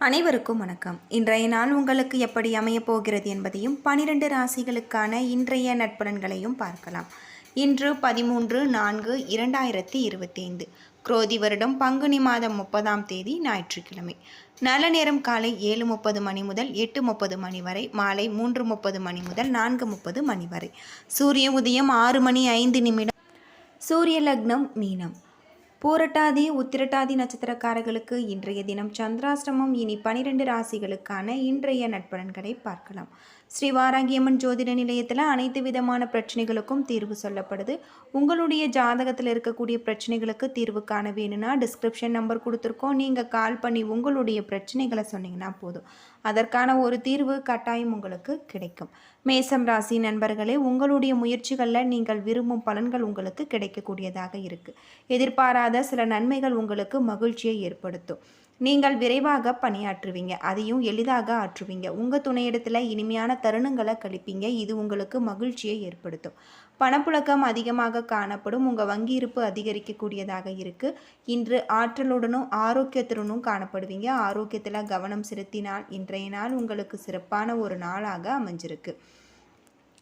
அனைவருக்கும் வணக்கம். இன்றைய நாள் உங்களுக்கு எப்படி அமையப் போகிறது என்பதையும் பனிரெண்டு ராசிகளுக்கான இன்றைய நட்பலன்களையும் பார்க்கலாம். இன்று பதிமூன்று நான்கு இரண்டாயிரத்தி இருபத்தி ஐந்து குரோதி வருடம் பங்குனி மாதம் முப்பதாம் தேதி ஞாயிற்றுக்கிழமை. நல்ல நேரம் காலை ஏழு முப்பது மணி முதல் எட்டு முப்பது மணி வரை மாலை மூன்று முப்பது மணி முதல் நான்கு முப்பது மணி வரை. சூரிய உதயம் ஆறு மணி ஐந்து நிமிடம். சூரிய லக்னம் மீனம். பூரட்டாதி உத்திரட்டாதி நட்சத்திரக்காரர்களுக்கு இன்றைய தினம் சந்திராஷ்டமம். இனி பனிரெண்டு ராசிகளுக்கான இன்றைய நட்பலன்களை பார்க்கலாம். ஸ்ரீ வாராகியம்மன் ஜோதிட நிலையத்தில் அனைத்து விதமான பிரச்சனைகளுக்கும் தீர்வு சொல்லப்படுது. உங்களுடைய ஜாதகத்தில் இருக்கக்கூடிய பிரச்சனைகளுக்கு தீர்வு காண வேணும்னா டிஸ்கிரிப்ஷன் நம்பர் கொடுத்துருக்கோம். நீங்கள் கால் பண்ணி உங்களுடைய பிரச்சனைகளை சொன்னீங்கன்னா போதும். அதற்கான ஒரு தீர்வு கட்டாயம் உங்களுக்கு கிடைக்கும். மேசம் ராசி நண்பர்களே உங்களுடைய முயற்சிகளில் நீங்கள் விரும்பும் பலன்கள் உங்களுக்கு கிடைக்கக்கூடியதாக இருக்குது எதிர்பாராத சில நன்மைகள் உங்களுக்கு மகிழ்ச்சியை ஏற்படுத்தும். நீங்கள் விரைவாக பணியாற்றுவீங்க அதையும் எளிதாக ஆற்றுவீங்க. உங்கள் துணையிடத்தில் இனிமையான தருணங்களை கழிப்பீங்க இது உங்களுக்கு மகிழ்ச்சியை ஏற்படுத்தும். பணப்புழக்கம் அதிகமாக காணப்படும் உங்கள் வங்கி இருப்பு அதிகரிக்கக்கூடியதாக இருக்குது இன்று ஆற்றலுடனும் ஆரோக்கியத்துடனும் காணப்படுவீங்க. ஆரோக்கியத்தில் கவனம் செலுத்தினால் இன்றைய நாள் உங்களுக்கு சிறப்பான ஒரு நாளாக அமைஞ்சிருக்கு.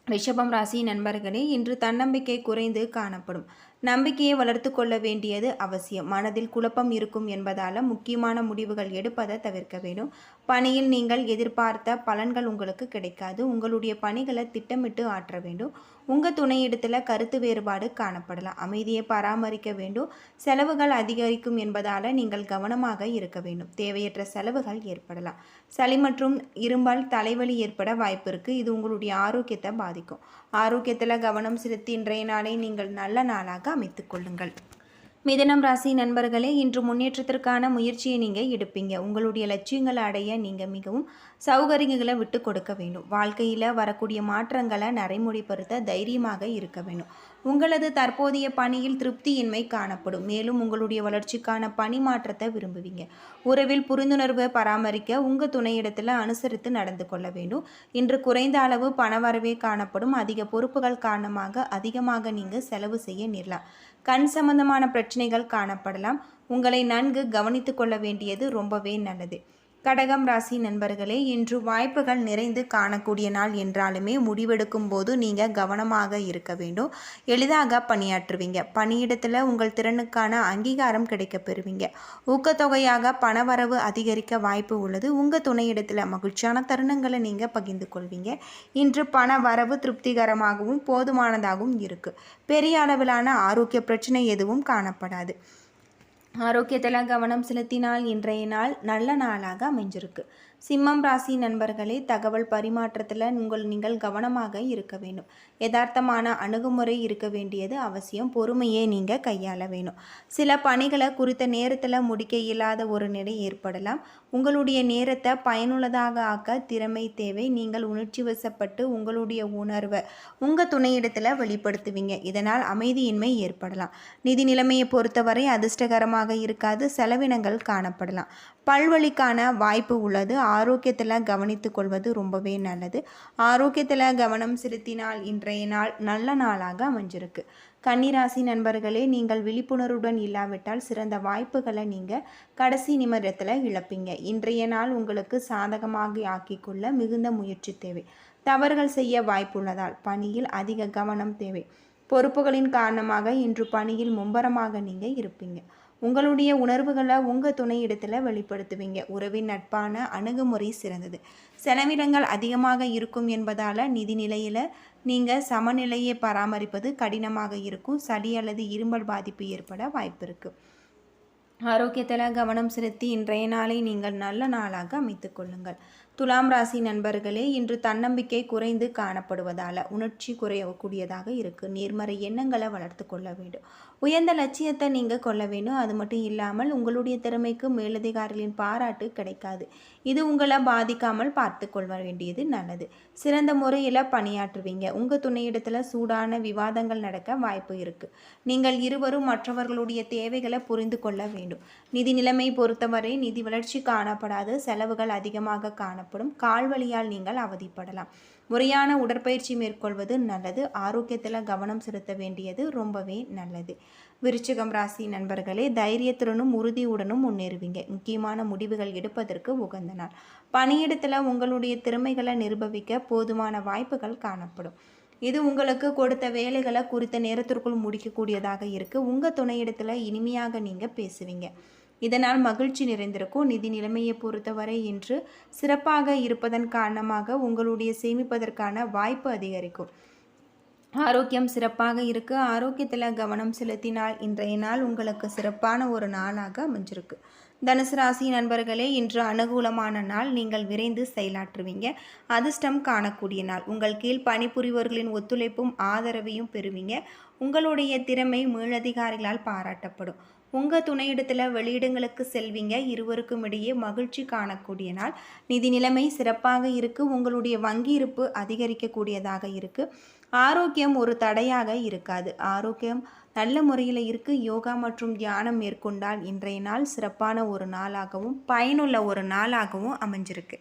ரிஷபம் ராசி நண்பர்களே இன்று தன்னம்பிக்கை குறைந்து காணப்படும். நம்பிக்கையை வளர்த்து கொள்ள வேண்டியது அவசியம். மனதில் குழப்பம் இருக்கும் என்பதால் முக்கியமான முடிவுகள் எடுப்பதை தவிர்க்க வேண்டும். பணியில் நீங்கள் எதிர்பார்த்த பலன்கள் உங்களுக்கு கிடைக்காது. உங்களுடைய பணிகளை திட்டமிட்டு ஆற்ற வேண்டும். உங்கள் துணையிடத்தில் கருத்து வேறுபாடு காணப்படலாம். அமைதியை பராமரிக்க வேண்டும். செலவுகள் அதிகரிக்கும் என்பதால் நீங்கள் கவனமாக இருக்க வேண்டும். தேவையற்ற செலவுகள் ஏற்படலாம். சளி மற்றும் இரும்பல் தலைவலி ஏற்பட வாய்ப்பு இருக்குது இது உங்களுடைய ஆரோக்கியத்தை பாதிக்கும். ஆரோக்கியத்தில் கவனம் செலுத்தி இன்றைய நாளை நீங்கள் நல்ல நாளாக அமைத்துக்கொள்ளுங்கள் மிதனம் ராசி நண்பர்களே இன்று முன்னேற்றத்திற்கான முயற்சியை நீங்கள் எடுப்பீங்க. உங்களுடைய லட்சியங்களை அடைய நீங்கள் மிகவும் சௌகரியங்களை விட்டு கொடுக்க வேண்டும். வாழ்க்கையில் வரக்கூடிய மாற்றங்களை நடைமுறைப்படுத்த தைரியமாக இருக்க வேண்டும். உங்களது தற்போதைய பணியில் திருப்தியின்மை காணப்படும். மேலும் உங்களுடைய வளர்ச்சிக்கான பணி மாற்றத்தை விரும்புவீங்க. உறவில் புரிந்துணர்வை பராமரிக்க உங்கள் துணையிடத்தில் அனுசரித்து நடந்து கொள்ள வேண்டும். இன்று குறைந்த அளவு பணவரவே காணப்படும். அதிக பொறுப்புகள் காரணமாக அதிகமாக நீங்கள் செலவு செய்ய நேரலாம். கண் சம்பந்தமான பிரச்சனைகள் காணப்படலாம். உங்களை நன்கு கவனித்து கொள்ள வேண்டியது ரொம்பவே நல்லது. கடகம் ராசி நண்பர்களே இன்று வாய்ப்புகள் நிறைந்து காணக்கூடிய நாள் என்றாலுமே முடிவெடுக்கும் போது நீங்கள் கவனமாக இருக்க வேண்டும். எளிதாக பணியாற்றுவீங்க. பணியிடத்தில் உங்கள் திறனுக்கான அங்கீகாரம் கிடைக்க பெறுவீங்க. ஊக்கத்தொகையாக பணவரவு அதிகரிக்க வாய்ப்பு உள்ளது. உங்கள் துணையிடத்தில் மகிழ்ச்சியான தருணங்களை நீங்கள் பகிர்ந்து கொள்வீங்க. இன்று பண வரவு திருப்திகரமாகவும் போதுமானதாகவும் இருக்குது பெரிய அளவிலான ஆரோக்கிய பிரச்சனை எதுவும் காணப்படாது. ஆரோக்கியத்தில் கவனம் செலுத்தினால் இன்றைய நாள் நல்ல நாளாக அமைஞ்சிருக்கு. சிம்மம் ராசி நண்பர்களே தகவல் பரிமாற்றத்தில் உங்கள் நீங்கள் கவனமாக இருக்க வேண்டும். யதார்த்தமான அணுகுமுறை இருக்க வேண்டியது அவசியம். பொறுமையே நீங்கள் கையாள வேணும் சில பணிகளை குறித்த நேரத்தில் முடிக்க இயலாத ஒரு நிலை ஏற்படலாம். உங்களுடைய நேரத்தை பயனுள்ளதாக ஆக்க திறமை தேவை. நீங்கள் உணர்ச்சி வசப்பட்டு உங்களுடைய உணர்வை உங்கள் துணையிடத்தில் வெளிப்படுத்துவீங்க. இதனால் அமைதியின்மை ஏற்படலாம். நிதி நிலைமையை பொறுத்தவரை அதிர்ஷ்டகரமாக இருக்காது. செலவினங்கள் காணப்படலாம். பல்வழிக்கான வாய்ப்பு உள்ளது. ஆரோக்கியத்தில் கவனித்து கொள்வது ரொம்பவே நல்லது. ஆரோக்கியத்தில் கவனம் செலுத்தினால் இன்றைய நாள் நல்ல நாளாக அமைஞ்சிருக்கு. கன்னிராசி நண்பர்களே நீங்கள் விழிப்புணர்வுடன் இல்லாவிட்டால் சிறந்த வாய்ப்புகளை நீங்கள் கடைசி நிமிடத்தில் இழப்பீங்க. இன்றைய நாள் உங்களுக்கு சாதகமாக ஆக்கிக்கொள்ள மிகுந்த முயற்சி தேவை. தவறுகள் செய்ய வாய்ப்புள்ளதால் பணியில் அதிக கவனம் தேவை. பொறுப்புகளின் காரணமாக இன்று பணியில் மும்பரமாக நீங்கள் இருப்பீங்க. உங்களுடைய உணர்வுகளை உங்கள் துணையிடத்தில் வெளிப்படுத்துவீங்க. உறவின் நட்பான அணுகுமுறை சிறந்தது. செலவினங்கள் அதிகமாக இருக்கும் என்பதால் நிதி நிலையில் நீங்கள் சமநிலையை பராமரிப்பது கடினமாக இருக்கும். சளி அல்லது இரும்பல் பாதிப்பு ஏற்பட வாய்ப்பு இருக்குது ஆரோக்கியத்தில் கவனம் செலுத்தி இன்றைய நாளை நீங்கள் நல்ல நாளாக அமைத்துக்கொள்ளுங்கள் துலாம் ராசி நண்பர்களே இன்று தன்னம்பிக்கை குறைந்து காணப்படுவதால் உணர்ச்சி குறையக்கூடியதாக இருக்குது நேர்மறை எண்ணங்களை வளர்த்து கொள்ள வேண்டும். உயர்ந்த லட்சியத்தை நீங்கள் கொள்ள வேண்டும். அது மட்டும் இல்லாமல் உங்களுடைய திறமைக்கு மேலதிகாரிகளின் பாராட்டு கிடைக்காது. இது உங்களை பாதிக்காமல் பார்த்து கொள்ள வேண்டியது நல்லது. சிறந்த முறையில் பணியாற்றுவீங்க. உங்கள் துணையிடத்தில் சூடான விவாதங்கள் நடக்க வாய்ப்பு இருக்குது நீங்கள் இருவரும் மற்றவர்களுடைய தேவைகளை புரிந்து கொள்ள வேண்டும். நிதி நிலைமை பொறுத்தவரை நிதி வளர்ச்சி காணப்படாது. செலவுகள் அதிகமாக காணப்படும். கால்வழியால் நீங்கள் அவதிப்படலாம். முறையான உடற்பயிற்சி மேற்கொள்வது நல்லது. ஆரோக்கியத்தில் கவனம் செலுத்த வேண்டியது ரொம்பவே நல்லது. விருச்சிகம் ராசி நண்பர்களே தைரியத்துடனும் உறுதியுடனும் முன்னேறுவீங்க. முக்கியமான முடிவுகள் எடுப்பதற்கு உகந்த நாள். பணியிடத்தில் உங்களுடைய திறமைகளை நிரூபிக்க போதுமான வாய்ப்புகள் காணப்படும். இது உங்களுக்கு கொடுத்த வேலைகளை குறித்த நேரத்திற்குள் முடிக்கக்கூடியதாக இருக்குது உங்கள் துணையிடத்தில் இனிமையாக நீங்கள் பேசுவீங்க. இதனால் மகிழ்ச்சி நிறைந்திருக்கும். நிதி நிலைமையை பொறுத்தவரை இன்று சிறப்பாக இருப்பதன் காரணமாக உங்களுடைய சேமிப்பதற்கான வாய்ப்பு அதிகரிக்கும். ஆரோக்கியம் சிறப்பாக இருக்குது ஆரோக்கியத்தில் கவனம் செலுத்தினால் இன்றைய நாள் உங்களுக்கு சிறப்பான ஒரு நாளாக அமைஞ்சிருக்கு. தனுசு ராசி நண்பர்களே இன்று அனுகூலமான நாள். நீங்கள் விரைந்து செயலாற்றுவீங்க. அதிர்ஷ்டம் காணக்கூடிய நாள். உங்கள் கீழ் பணிபுரிவர்களின் ஒத்துழைப்பும் ஆதரவையும் பெறுவீங்க. உங்களுடைய திறமை மேலதிகாரிகளால் பாராட்டப்படும். உங்கள் துணையிடத்தில் வெளியிடங்களுக்கு செல்வீங்க. இருவருக்கும் இடையே மகிழ்ச்சி காணக்கூடிய நாள். நிதி நிலைமை சிறப்பாக இருக்குது உங்களுடைய வங்கி இருப்பு அதிகரிக்கக்கூடியதாக இருக்குது ஆரோக்கியம் ஒரு தடையாக இருக்காது. ஆரோக்கியம் நல்ல முறையில் இருக்குது யோகா மற்றும் தியானம் மேற்கொண்டால் இன்றைய நாள் சிறப்பான ஒரு நாளாகவும் பயனுள்ள ஒரு நாளாகவும் அமைஞ்சிருக்கு.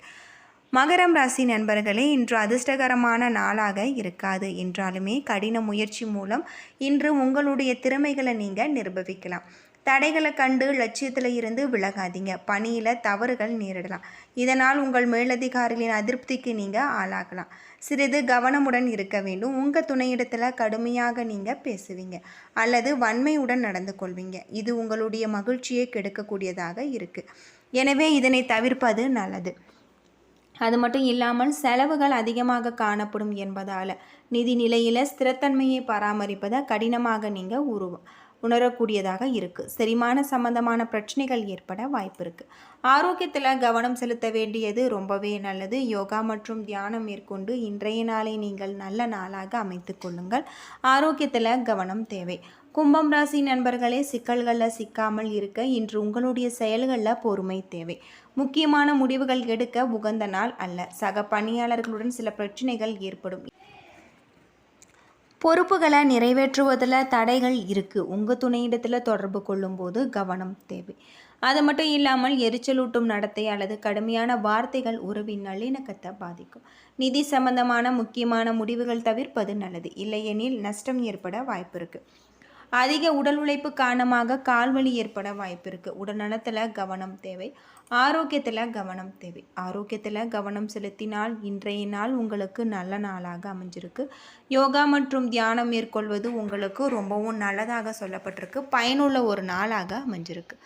மகரம் ராசி நண்பர்களே இன்று அதிர்ஷ்டகரமான நாளாக இருக்காது. என்றாலுமே கடின முயற்சி மூலம் இன்று உங்களுடைய திறமைகளை நீங்கள் நிர்பவிக்கலாம் தடைகளை கண்டு லட்சியத்தில் இருந்து விலகாதீங்க. பணியில் தவறுகள் நேரிடலாம். இதனால் உங்கள் மேலதிகாரிகளின் அதிருப்திக்கு நீங்கள் ஆளாகலாம். சிறிது கவனமுடன் இருக்க வேண்டும். உங்கள் துணையிடத்தில் கடுமையாக நீங்கள் பேசுவீங்க. அல்லது வன்மையுடன் நடந்து கொள்வீங்க. இது உங்களுடைய மகிழ்ச்சியை கெடுக்கக்கூடியதாக இருக்குது எனவே இதனை தவிர்ப்பது நல்லது. அது மட்டும் இல்லாமல் செலவுகள் அதிகமாக காணப்படும் என்பதால் நிதி நிலையில் ஸ்திரத்தன்மையை பராமரிப்பதை கடினமாக நீங்கள் உருவம் உணரக்கூடியதாக இருக்குது செரிமான சம்பந்தமான பிரச்சனைகள் ஏற்பட வாய்ப்பு இருக்குது ஆரோக்கியத்தில் கவனம் செலுத்த வேண்டியது ரொம்பவே நல்லது. யோகா மற்றும் தியானம் மேற்கொண்டு இன்றைய நாளை நீங்கள் நல்ல நாளாக அமைத்து கொள்ளுங்கள். ஆரோக்கியத்தில் கவனம் தேவை. கும்பம் ராசி நண்பர்களே சிக்கல்களில் சிக்காமல் இருக்க இன்று உங்களுடைய செயல்களில் பொறுமை தேவை. முக்கியமான முடிவுகள் எடுக்க உகந்த நாள் அல்ல. சக பணியாளர்களுடன் சில பிரச்சனைகள் ஏற்படும். பொறுப்புகளை நிறைவேற்றுவதில் தடைகள் இருக்குது உங்கள் துணையிடத்தில் தொடர்பு கொள்ளும்போது கவனம் தேவை. அது மட்டும் இல்லாமல் எரிச்சலூட்டும் நடத்தை அல்லது கடுமையான வார்த்தைகள் உறவின் நல்லிணக்கத்தை பாதிக்கும். நிதி சம்பந்தமான முக்கியமான முடிவுகள் தவிர்ப்பது நல்லது. இல்லையெனில் நஷ்டம் ஏற்பட வாய்ப்பு இருக்குது அதிக உடல் உழைப்பு காரணமாக கால்வலி ஏற்பட வாய்ப்பு இருக்குது உடல்நலத்தில் கவனம் தேவை. ஆரோக்கியத்தில் கவனம் தேவை. ஆரோக்கியத்தில் கவனம் செலுத்தினால் இன்றைய நாள் உங்களுக்கு நல்ல நாளாக அமைஞ்சிருக்கு. யோகா மற்றும் தியானம் மேற்கொள்வது உங்களுக்கு ரொம்பவும் நல்லதாக சொல்லப்பட்டிருக்கு. பயனுள்ள ஒரு நாளாக அமைஞ்சிருக்கு.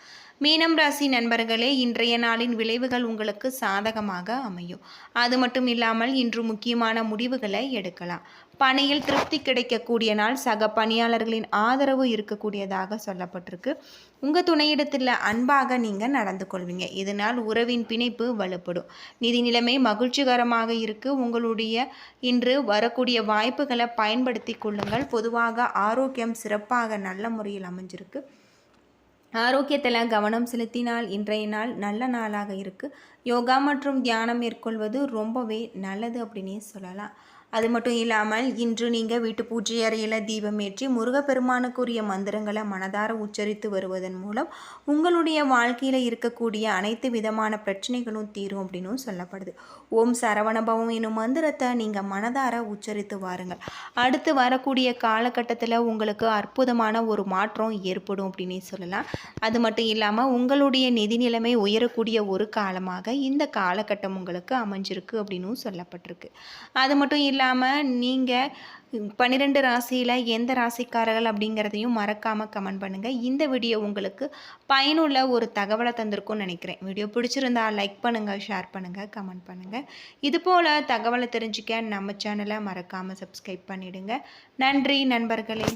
மீனம் ராசி நண்பர்களே இன்றைய நாளின் விளைவுகள் உங்களுக்கு சாதகமாக அமையும். அது மட்டும் இல்லாமல் இன்று முக்கியமான முடிவுகளை எடுக்கலாம். பணியில் திருப்தி கிடைக்கக்கூடிய நாள் சக பணியாளர்களின் ஆதரவு இருக்கக்கூடியதாக சொல்லப்பட்டிருக்கு. உங்கள் துணையிடத்தில் அன்பாக நீங்கள் நடந்து கொள்வீங்க. இதனால் உறவின் பிணைப்பு வலுப்படும். நிதி நிலைமை மகிழ்ச்சிகரமாக இருக்கு. உங்களுடைய இன்று வரக்கூடிய வாய்ப்புகளை பயன்படுத்தி கொள்ளுங்கள். பொதுவாக ஆரோக்கியம் சிறப்பாக நல்ல முறையில் அமைஞ்சிருக்கு. ஆரோக்கியத்தில் கவனம் செலுத்தினால் இன்றைய நாள் நல்ல நாளாக இருக்குது யோகா மற்றும் தியானம் மேற்கொள்வது ரொம்பவே நல்லது அப்படின்னே சொல்லலாம். அது மட்டும் இல்லாமல் இன்று நீங்கள் வீட்டு பூஜை அறையில் தீபம் ஏற்றி முருகப்பெருமானுக்குரிய மந்திரங்களை மனதார உச்சரித்து வருவதன் மூலம் உங்களுடைய வாழ்க்கையில் இருக்கக்கூடிய அனைத்து விதமான பிரச்சனைகளும் தீரும் அப்படின்னும் சொல்லப்படுது. ஓம் சரவணபவம் என்னும் மந்திரத்தை நீங்கள் மனதார உச்சரித்து வாருங்கள். அடுத்து வரக்கூடிய காலகட்டத்தில் உங்களுக்கு அற்புதமான ஒரு மாற்றம் ஏற்படும் அப்படின்னே சொல்லலாம். அது மட்டும் இல்லாமல் உங்களுடைய நிதி நிலைமை உயரக்கூடிய ஒரு காலமாக இந்த காலகட்டம் உங்களுக்கு அமைஞ்சிருக்கு அப்படின்னும் சொல்லப்பட்டிருக்கு. அது மட்டும் இல்லை இல்லாமல் நீங்கள் பன்னிரெண்டு ராசியில் எந்த ராசிக்காரர்கள் அப்படிங்கிறதையும் மறக்காமல் கமெண்ட் பண்ணுங்கள் இந்த வீடியோ உங்களுக்கு பயனுள்ள ஒரு தகவலை தந்திருக்கும்னு நினைக்கிறேன். வீடியோ பிடிச்சிருந்தா லைக் பண்ணுங்கள் ஷேர் பண்ணுங்கள் கமெண்ட் பண்ணுங்கள் இதுபோல் தகவலை தெரிஞ்சுக்க நம்ம சேனலை மறக்காமல் சப்ஸ்கிரைப் பண்ணிவிடுங்க நன்றி நண்பர்களே.